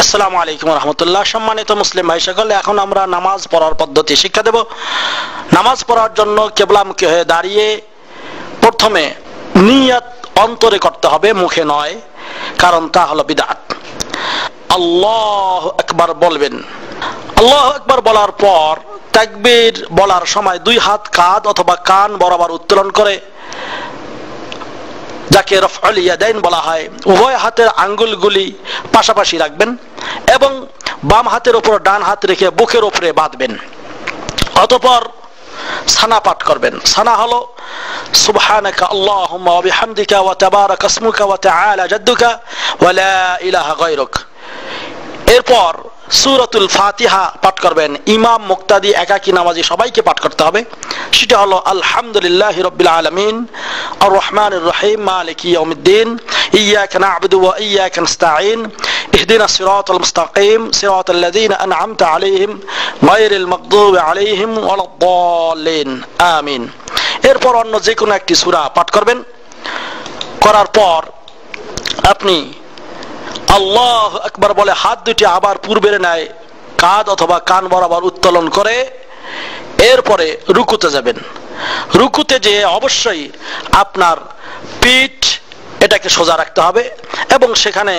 আসসালামু আলাইকুম রহমতুল্লাহ। সম্মানিত মুসলিম ভাই সকল, এখন আমরা নামাজ পড়ার পদ্ধতি শিক্ষা দেব। নামাজ পড়ার জন্য কেবলামুখী হয়ে দাঁড়িয়ে প্রথমে নিয়াত অন্তরে করতে হবে, মুখে নয়। কারণ তা হলো বিদাত। আল্লাহ একবার বলবেন। আল্লাহ একবার বলার পর, তাকবীর বলার সময় দুই হাত কাঁধ অথবা কান বরাবর উত্তোলন করে যাকে রফল ইয়াদাইন বলা হয়, উভয় হাতের আঙ্গুলগুলি পাশাপাশি রাখবেন এবং বাম হাতের উপর ডান হাত রেখে বুকের উপরে বাঁধবেন। অতপর সানা পাঠ করবেন। সানা হলো, সুবহানাকা আল্লাহুম্মা ওয়া বিহামদিকা ওয়া তাবারাকা ওয়া তাআলা জাদ্দুকা ওয়া লা ইলাহা গায়রুক। এরপর সুরতুল ফাতিহা পাঠ করবেন ইমাম মুক্তাদি একাকি নামাজি সবাইকে পাঠ করতে হবে সেটা হলো আলহামদুলিল্লাহ রব্বিল আলমিন আর রহমান রহিম মালিক ইয়াউমিদ্দিন إياك نعبد وإياك نستعين اهدنا الصراط المستقيم صراط الذين أنعمت عليهم غير المغضوب عليهم ولا الضالين آمين এরপর অন্য যে কোনো একটি সূরা পাঠ করবেন করার পর আপনি আল্লাহ একবার বলে, হাত দুটি আবার পূর্বের নেয় কাঁধ অথবা কান বরাবর উত্তোলন করে, এরপরে রুকুতে যাবেন। রুকুতে যে অবশ্যই আপনার পিঠ এটাকে সোজা রাখতে হবে এবং সেখানে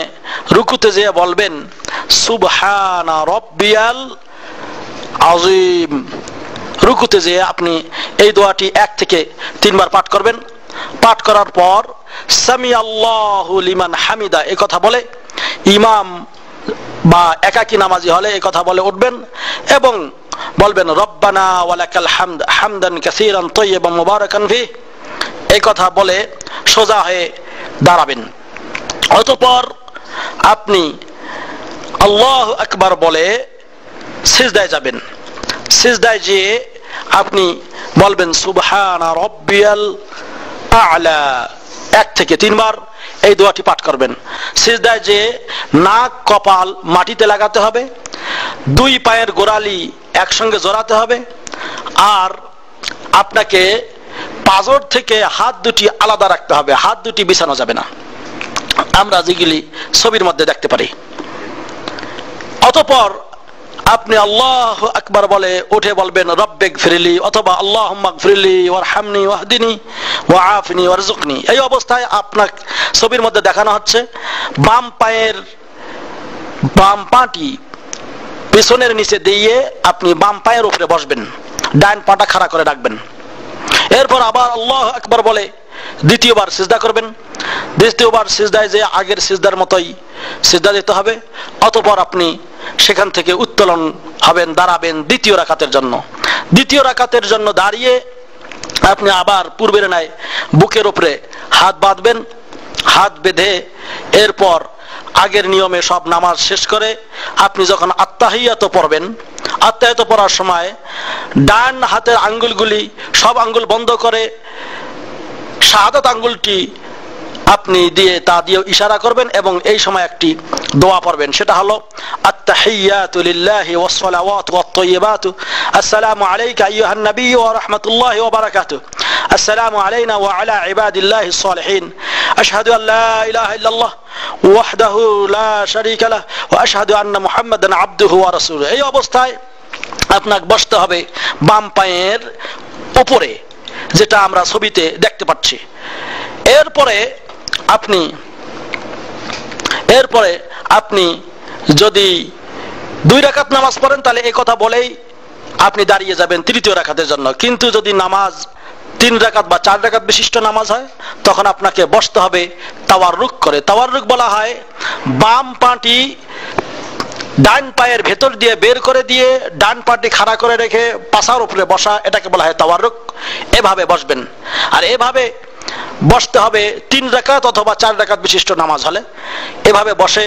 রুকুতে যেয়ে বলবেন, সুবহানা রব্বিয়াল আজিম রুকুতে যেয়ে আপনি এই দোয়াটি এক থেকে তিনবার পাঠ করবেন। পাঠ করার পর সামি আল্লাহ লিমান হামিদা, এ কথা বলে ইমাম বা একাকি নামাজি হলে এই কথা বলে উঠবেন এবং বলবেন, রব্বানা ওয়ালাকাল হামদ, হামদান কাসীরান তাইয়িবান মুবারাকান ফি। এই কথা বলে সোজা হয়ে দাঁড়াবেন। অতঃপর আপনি আল্লাহ আকবার বলে সিজদায় যাবেন। সিজদায় যেয়ে আপনি বলবেন, সুবহানা রব্বিয়াল আলা। এক থেকে তিনবার এই দোয়াটি পাঠ করবেন। সিজদায় যে নাক, কপাল মাটিতে লাগাতে হবে, দুই পায়ের গোড়ালি একসঙ্গে জড়াতে হবে, আর আপনাকে পাজর থেকে হাত দুটি আলাদা রাখতে হবে, হাত দুটি বিছানো যাবে না। আমরা যেগুলি ছবির মধ্যে দেখতে পারি। অতপর আপনি আল্লাহ আকবার বলে, উঠে বলবেন রব্বেক ফিরিলি অথবা আল্লাহ ফিরিলি ওয়ার হামনি ওয়াহদিনী ওয়া আফনি ওয়ারজুকনি এই অবস্থায় আপনার ছবির মধ্যে দেখানো হচ্ছে, বাম পায়ের বাম পাটি পেছনের নিচে দিয়ে আপনি বাম পায়ের উপরে বসবেন, ডান পাটা খাড়া করে রাখবেন। এরপর আবার আল্লাহ একবার বলে দ্বিতীয়বার সিজদা করবেন। দ্বিতীয়বার সিজদায় যে আগের সিজদার মতোই সিজদা দিতে হবে। অতপর আপনি সেখান থেকে উত্তোলন হবেন, দাঁড়াবেন দ্বিতীয় রাকাতের জন্য। দ্বিতীয় রাকাতের জন্য দাঁড়িয়ে আপনি আবার পূর্বের ন্যায় বুকের উপরে হাত বাঁধবেন। হাত বেঁধে এরপর আগের নিয়মে সব নামাজ শেষ করে আপনি যখন আত্মাহিয়াত পড়বেন আত্মাহিত পড়ার সময় ডান হাতের আঙ্গুলগুলি সব আঙ্গুল বন্ধ করে শাহাদত আঙ্গুলটি আপনি দিয়ে তা দিয়ে ইশারা করবেন এবং এই সময় একটি দোয়া পড়বেন। সেটা হলো, আত্তাহিয়াতু লিল্লাহি ওয়াস সালাওয়াতু ওয়াত তাইয়্যিবাতু আসসালামু আলাইকা আইয়ুহান নবী ওয়া রাহমাতুল্লাহি ওয়া বারাকাতুহু। আসসালামু আলাইনা ওয়া আলা ইবাদিল্লাহিস সালিহিন আশহাদু আন লা ইলাহা ইল্লাল্লাহ ওয়াহদাহু লা শারীকা লাহ ওয়া আশহাদু আন্না মুহাম্মাদান আবদুহু ওয়া রাসূলুহু। এই অবস্থায় আপনাকে বসতে হবে বাম পায়ের উপরে। যেটা আমরা ছবিতে দেখতে পাচ্ছি। এরপরে আপনি এরপরে আপনি যদি দুই রাকাত নামাজ পড়েন, তাহলে এই কথা বলেই আপনি দাঁড়িয়ে যাবেন তৃতীয় রাখাতের জন্য। কিন্তু যদি নামাজ তিন রাকাত বা চার রাকাত বিশিষ্ট নামাজ হয়, তখন আপনাকে বসতে হবে তাওয়ার রুখ করে। তাওয়ার রুখ বলা হয় বাম পাটি ডান পায়ের ভেতর দিয়ে বের করে দিয়ে ডান পাটি খাড়া করে রেখে পাশার উপরে বসা, এটাকে বলা হয় তাওয়ারুক এভাবে বসবেন। আর এভাবে বসতে হবে তিন রাকাত অথবা চার রাকাত বিশিষ্ট নামাজ হলে। এভাবে বসে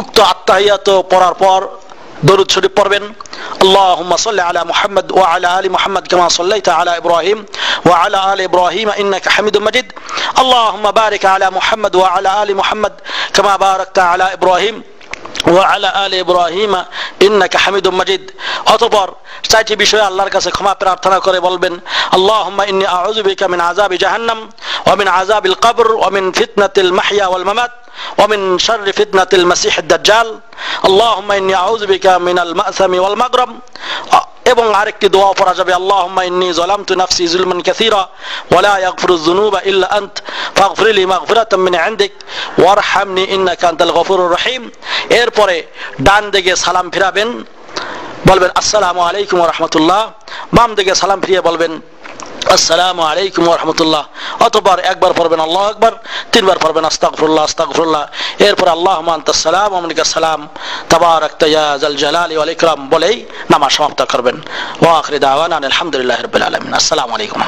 উক্ত আত্মাহিয়াত পড়ার পর দরুদ শরীফ পড়বেন। আল্লাহুম্মা সাল্লি আলা মুহাম্মদ ও আলা আলি মুহাম্মদ কামা সাল্লাইতা আলা ইব্রাহিম ওয়া আলা আলি ইব্রাহিম ইন্নাকা হামিদুম মাজিদ। আল্লাহুম্মা বারিক আলা মুহাম্মদ ওয়া আলা আলি মুহাম্মদ কামা বারাকতা আলা ইব্রাহিম। وعلى آل إبراهيم إنك حميد مجيد অতঃপর চারটি বিষয়ে আল্লাহর কাছে ক্ষমা প্রার্থনা করে বলবেন আল্লাহুম্মা ইন্নী আউযু বিকা মিন আযাবি জাহান্নাম ومن عذاب القبر ومن فتنة المحيا والممات ومن شر فتنة المسيح الدجال اللهم إني أعوذ بك من المأثم والمغرم এবং আরেকটি দোয়া পড়া যাবে, আল্লাহুম্মা ইন্নী যালামতু নাফসি যুলমান কাসীরা ওয়া লা ইয়াগফিরু যুনুবা ইল্লা আনত, ফাগফির লি মাগফিরাতাম মিন ইনদিক ওয়ারহামনি ইন্নাকা আনতাল গফুরুর রহিম। এরপরে ডান দিকে সালাম ফিরাবেন, বলবেন, আসসালামু আলাইকুম ওয়া রাহমাতুল্লাহ। বাম দিকে সালাম ফিরিয়ে বলবেন আসসালামু আলাইকুম রহমতুল্লাহ। অতবার একবার পড়বেন আল্লাহ একবার তিনবার পড়বেন আস্তাকফুল্লাহ আস্তাকফুল্লাহ এরপর আল্লাহ সালাম আমলিকা সালাম। তাবার জাল জালালি ওয়াল ইকরাম বলেই নামাজ সমাপ্ত করবেন। ওয়া আখিরি দাওয়ানা আলহামদুলিল্লাহি রাব্বিল আলামিন। আসসালামু আলাইকুম